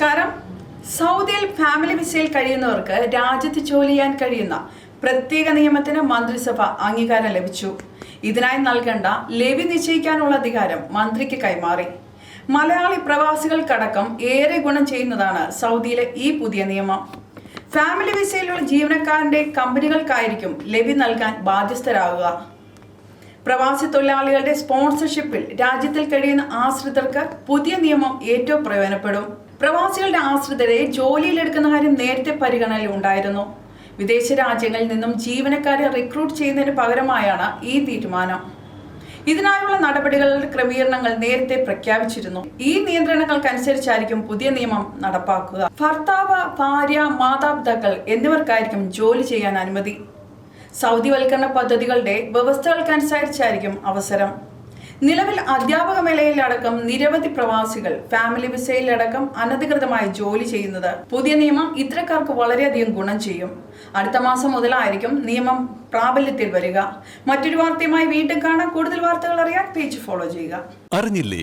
നമസ്കാരം. സൗദിയിൽ ഫാമിലി വിസയിൽ കഴിയുന്നവർക്ക് രാജ്യത്ത് ജോലി ചെയ്യാൻ കഴിയുന്ന പ്രത്യേക നിയമത്തിന് മന്ത്രിസഭ അംഗീകാരം ലഭിച്ചു. ഇതിനായി നൽകേണ്ട ലെവി നിശ്ചയിക്കാനുള്ള അധികാരം മന്ത്രിക്ക് കൈമാറി. മലയാളി പ്രവാസികൾക്കടക്കം ഏറെ ഗുണം ചെയ്യുന്നതാണ് സൗദിയിലെ ഈ പുതിയ നിയമം. ഫാമിലി വിസയിലുള്ള ജീവനക്കാരന്റെ കമ്പനികൾക്കായിരിക്കും ലെവി നൽകാൻ ബാധ്യസ്ഥരാകുക. പ്രവാസി തൊഴിലാളികളുടെ സ്പോൺസർഷിപ്പിൽ രാജ്യത്തിൽ കഴിയുന്ന ആശ്രിതർക്ക് പുതിയ നിയമം ഏറ്റവും പ്രയോജനപ്പെടും. പ്രവാസികളുടെ ആശ്രിതരെ ജോലിയിലെടുക്കുന്ന കാര്യം നേരത്തെ പരിഗണനയിൽ ഉണ്ടായിരുന്നു. വിദേശ രാജ്യങ്ങളിൽ നിന്നും ജീവനക്കാരെ റിക്രൂട്ട് ചെയ്യുന്നതിന് പകരമായാണ് ഈ തീരുമാനം. ഇതിനായുള്ള നടപടികളുടെ ക്രമീകരണങ്ങൾ നേരത്തെ പ്രഖ്യാപിച്ചിരുന്നു. ഈ നിയന്ത്രണങ്ങൾക്കനുസരിച്ചായിരിക്കും പുതിയ നിയമം നടപ്പാക്കുക. ഭർത്താവ് ഭാര്യ മാതാപിതാക്കൾ എന്നിവർക്കായിരിക്കും ജോലി ചെയ്യാൻ അനുമതി. സൗദിവൽക്കരണ പദ്ധതികളുടെ വ്യവസ്ഥകൾക്കനുസരിച്ചായിരിക്കും അവസരം. നിലവിൽ അധ്യാപക മേഖലയിലടക്കം നിരവധി പ്രവാസികൾ ഫാമിലി വിസയിലടക്കം അനധികൃതമായി ജോലി ചെയ്യുന്നത് പുതിയ നിയമം ഇത്തരക്കാർക്ക് വളരെയധികം ഗുണം ചെയ്യും. അടുത്ത മാസം മുതലായിരിക്കും നിയമം പ്രാബല്യത്തിൽ വരിക. മറ്റൊരു വാർത്തയുമായി വീണ്ടും കാണാൻ കൂടുതൽ വാർത്തകൾ അറിയാൻ പേജ് ഫോളോ ചെയ്യുക. അറിഞ്ഞില്ലേ?